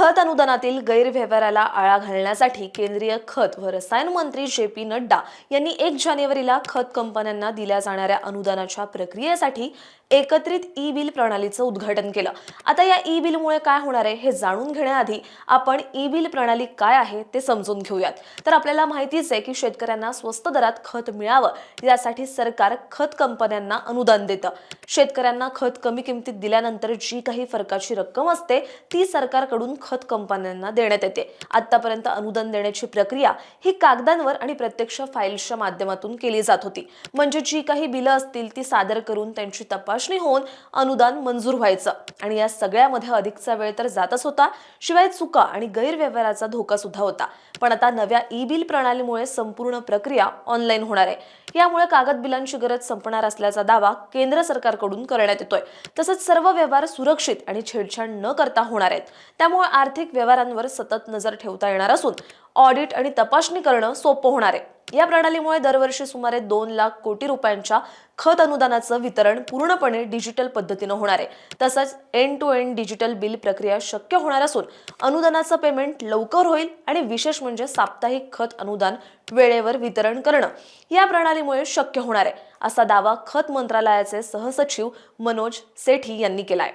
खत अनुदानातील गैरव्यवहाराला आळा घालण्यासाठी केंद्रीय खत व रसायन मंत्री जे पी नड्डा यांनी एक जानेवारीला खत कंपन्यांना दिल्या जाणाऱ्या अनुदानाच्या प्रक्रियेसाठी एकत्रित ई बिल प्रणालीचं उद्घाटन केलं. आता या ई बिलमुळे काय होणार आहे हे जाणून घेण्याआधी आपण ई बिल प्रणाली काय आहे ते समजून घेऊयात. तर आपल्याला माहितीच आहे की शेतकऱ्यांना स्वस्त दरात खत मिळावं यासाठी सरकार खत कंपन्यांना अनुदान देतं. शेतकऱ्यांना खत कमी किमतीत दिल्यानंतर जी काही फरकाची रक्कम असते ती सरकारकडून खत कंपन्यांना देण्यात येते. आतापर्यंत अनुदान देण्याची प्रक्रिया ही कागदांवर आणि प्रत्यक्ष फाईल्सच्या माध्यमातून केली जात होती. म्हणजे जी काही बिलं असतील ती सादर करून त्यांची तपासणी होऊन अनुदान मंजूर व्हायचं. आणि या सगळ्यामध्ये अधिकचा वेळ तर जातच होता. शिवाय चुका आणि गैरव्यवहाराचा धोका सुद्धा होता. पण आता नव्या ई बिल प्रणालीमुळे संपूर्ण प्रक्रिया ऑनलाईन होणार आहे. यामुळे कागद बिलांची गरज संपणार असल्याचा दावा केंद्र सरकारकडून करण्यात येतोय. तसंच सर्व व्यवहार सुरक्षित आणि छेडछाड न करता होणार आहेत. त्यामुळे आर्थिक व्यवहारांवर सतत नजर ठेवता येणार असून ऑडिट आणि तपासणी करणं सोपं होणार आहे. या प्रणालीमुळे दरवर्षी सुमारे दोन लाख कोटी रुपयांच्या खत अनुदानाचं वितरण पूर्णपणे डिजिटल पद्धतीनं होणार आहे. तसंच end to end digital bill प्रक्रिया शक्य होणार असून अनुदानाचं पेमेंट लवकर होईल आणि विशेष म्हणजे साप्ताहिक खत अनुदान वेळेवर वितरण करणं या प्रणालीमुळे शक्य होणार आहे असा दावा खत मंत्रालयाचे सहसचिव मनोज सेठी यांनी केलाय.